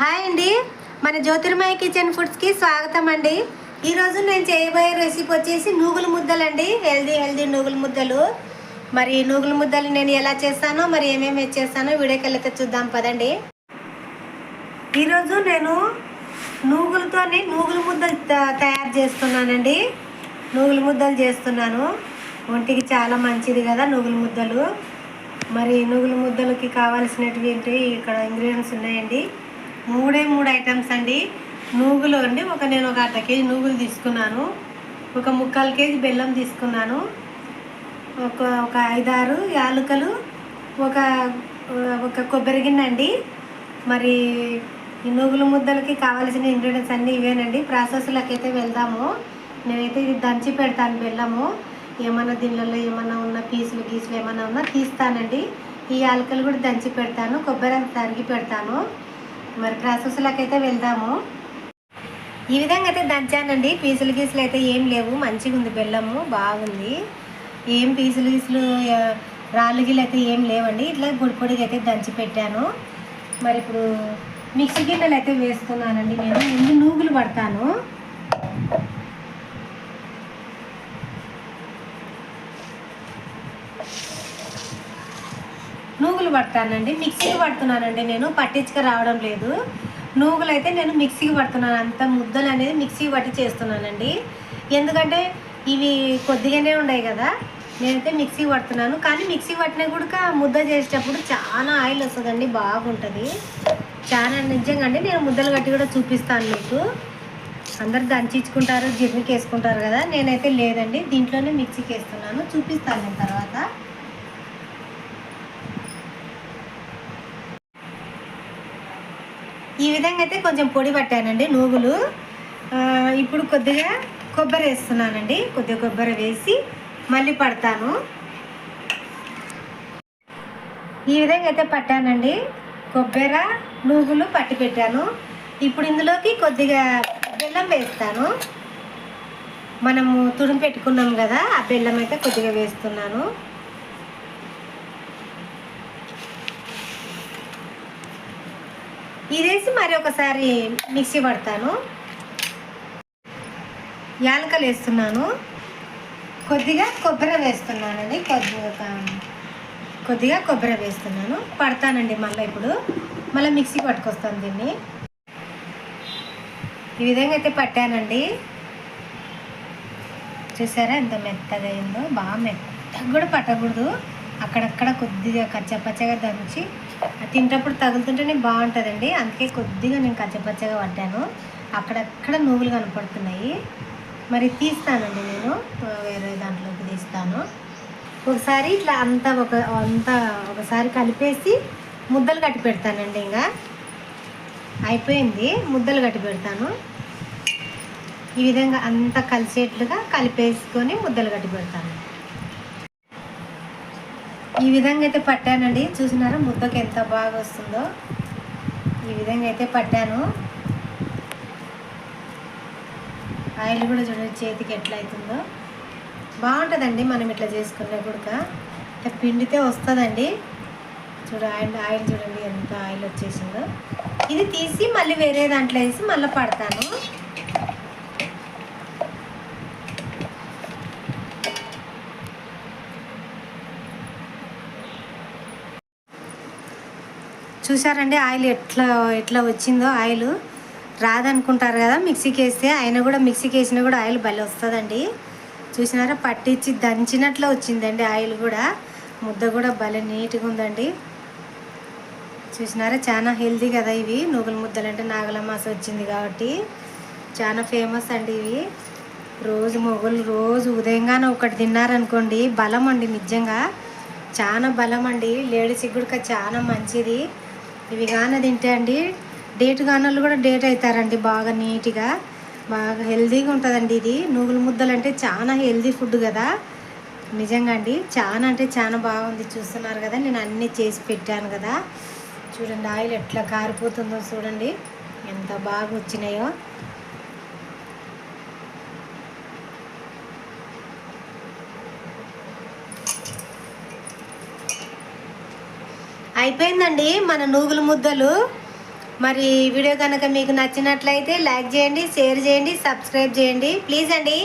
Hi అండి. మన జ్యోతిర్మయ kitchen ఫుడ్స్కి స్వాగతం అండి ఈరోజు నేను చేయబోయే రెసిపీ వచ్చేసి నూగుల ముద్దలండి. హెల్దీ హెల్దీ నూగుల ముద్దలు. మరి నూగుల ముద్దలు నేను ఎలా చేస్తానో మరి ఏమేమి చేస్తానో వీడియోకి చూద్దాం పదండి. ఈరోజు నేను నూగులతోని నూగుల ముద్దలు త- తయారు చేస్తున్నానండి. నూగుల ముద్దలు చేస్తున్నాను. ఒంటికి చాలా మంచిది కదా నూగుల ముద్దలు. మరి నూగుల ముద్దలకి కావాల్సినటువంటి ఇక్కడ ఇంగ్రీడియంట్స్ ఉన్నాయండి. మూడే మూడు ఐటమ్స్ అండి. నూగులు అండి. ఒక నేను ఒక అర్ధ కేజీ నూగులు తీసుకున్నాను. ఒక ముక్కాలు కేజీ బెల్లం తీసుకున్నాను. ఒక ఒక ఐదారు యాలుకలు ఒక ఒక కొబ్బరి గిన్నె అండి. మరి ఈ నూగుల ముద్దలకి కావాల్సిన ఇంగ్రీడియంట్స్ అన్నీ ఇవేనండి. ప్రాసెస్లోకి అయితే వెళ్దాము. నేనైతే ఇది దంచి పెడతాను బెల్లము. ఏమన్నా దీనిలలో ఏమన్నా ఉన్న పీసులు గీసులు ఏమన్నా ఉన్నా తీస్తానండి. ఈ ఆలకలు కూడా దంచి పెడతాను. కొబ్బరి తరిగి పెడతాను. మరి ప్రాసెస్లోకి అయితే వెళ్దాము. ఈ విధంగా అయితే దంచానండి. పీసులు గీసులు అయితే ఏం లేవు. మంచిగా ఉంది బెల్లము. బాగుంది. ఏం పీసులు గీసులు రాళ్ళు గీలు అయితే ఏం లేవండి. ఇట్లా పొడి పొడిగా అయితే దంచి పెట్టాను. మరి ఇప్పుడు మిక్సీ గిన్నెలు అయితే వేస్తున్నానండి నేను. ముందు నూగులు పడతాను. నూగులు పడతానండి మిక్సీకి పడుతున్నానండి నేను పట్టించుకు రావడం లేదు. నూగులు అయితే నేను మిక్సీకి పడుతున్నాను అంత ముద్దలు అనేది మిక్సీకి పట్టి చేస్తున్నానండి. ఎందుకంటే ఇవి కొద్దిగానే ఉన్నాయి కదా నేనైతే మిక్సీ పడుతున్నాను. కానీ మిక్సీ పట్టినా కూడా ముద్ద చేసేటప్పుడు చాలా ఆయిల్ వస్తుందండి బాగుంటుంది. చాలా నిజంగా అండి నేను ముద్దలు కట్టి కూడా చూపిస్తాను మీకు. అందరు దంచించుకుంటారు జిర్నీకి వేసుకుంటారు కదా నేనైతే లేదండి దీంట్లోనే మిక్సీకి వేస్తున్నాను చూపిస్తాను నేను తర్వాత. ఈ విధంగా అయితే కొంచెం పొడి పట్టానండి నూగులు ఇప్పుడు కొద్దిగా కొబ్బరి వేస్తున్నానండి కొద్దిగా కొబ్బరి వేసి మళ్ళీ పడతాను. ఈ విధంగా అయితే పట్టానండి కొబ్బరి నూగులు పట్టి పెట్టాను. ఇప్పుడు ఇందులోకి కొద్దిగా బెల్లం వేస్తాను. మనము తుడిమి పెట్టుకున్నాం కదా ఆ బెల్లం అయితే కొద్దిగా వేస్తున్నాను. ఇదేసి మరి ఒకసారి మిక్సీ పడతాను. యాలకలు వేస్తున్నాను. కొద్దిగా కొబ్బరి వేస్తున్నానండి. కొద్దిగా కొద్దిగా కొబ్బరి వేస్తున్నాను. పడతానండి మళ్ళీ ఇప్పుడు. మళ్ళీ మిక్సీ పట్టుకొస్తాను దీన్ని. ఈ విధంగా అయితే పట్టానండి. చూసారా ఎంత మెత్తగా అయిందో? బాగా మెత్తగా కూడా పట్టకూడదు. అక్కడక్కడ కొద్దిగా కచ్చపచ్చగా దంచి తింటప్పుడు తగులుతుంటేనే బాగుంటుందండి. అందుకే కొద్దిగా నేను కచ్చపచ్చగా పట్టాను. అక్కడక్కడ నువ్వులు కనపడుతున్నాయి. మరి తీస్తానండి నేను. వేరే దాంట్లోకి తీస్తాను. ఒకసారి ఇట్లా అంతా ఒక అంతా ఒకసారి కలిపేసి ముద్దలు కట్టి పెడతానండి ఇంకా అయిపోయింది. ముద్దలు కట్టి పెడతాను. ఈ విధంగా అంతా కలిసేట్లుగా కలిపేసుకొని ముద్దలు కట్టి పెడతాను. ఈ విధంగా అయితే పట్టానండి. చూసినారా? ముద్దకు ఎంత బాగా వస్తుందో. ఈ విధంగా అయితే పట్టాను. ఆయిల్ కూడా చూడండి చేతికి ఎట్లా అవుతుందో బాగుంటుందండి మనం ఇట్లా చేసుకునే గుడక ఇట్లా పిండితే వస్తుందండి. చూడ ఆయిల్ ఆయిల్ చూడండి ఎంత ఆయిల్ వచ్చేసిందో. ఇది తీసి మళ్ళీ వేరే దాంట్లో వేసి మళ్ళీ పడతాను. చూసారండి ఆయిల్ ఎట్లా ఎట్లా వచ్చిందో ఆయిల్. రాదనుకుంటారు కదా మిక్సీకి వేస్తే అయినా కూడా మిక్సీకి వేసినా కూడా ఆయిల్ భలే వస్తుందండి. చూసినారా? పట్టించి దంచినట్లు వచ్చిందండి ఆయిల్ కూడా. ముద్ద కూడా భలే నీట్గా ఉందండి. చూసినారా? చాలా హెల్దీ కదా ఇవి. నూగుల ముద్దలు అంటే నాగలమాస వచ్చింది కాబట్టి చాలా ఫేమస్ అండి ఇవి. రోజు మొగులు రోజు ఉదయంగానే ఒకటి తిన్నారనుకోండి బలం అండి నిజంగా. చాలా బలం అండి. లేడీస్కి కూడా చాలా మంచిది. ఇవి కానీ తింటే అండి డేట్ కానోళ్ళు కూడా డేట్ అవుతారండి బాగా నీట్గా. బాగా హెల్తీగా ఉంటుందండి ఇది. నూగుల ముద్దలు అంటే చాలా హెల్తీ ఫుడ్ కదా. నిజంగా అండి చాలా అంటే చాలా బాగుంది చూస్తున్నారు కదా. నేను అన్నీ చేసి పెట్టాను కదా. చూడండి ఆయిల్ ఎట్లా కారిపోతుందో చూడండి. ఎంత బాగా వచ్చినాయో. అయిపోయిందండి మన నూగుల ముద్దలు. మరి వీడియో కనుక మీకు నచ్చినట్లయితే లైక్ చేయండి షేర్ చేయండి సబ్స్క్రైబ్ చేయండి. ప్లీజ్ అండి.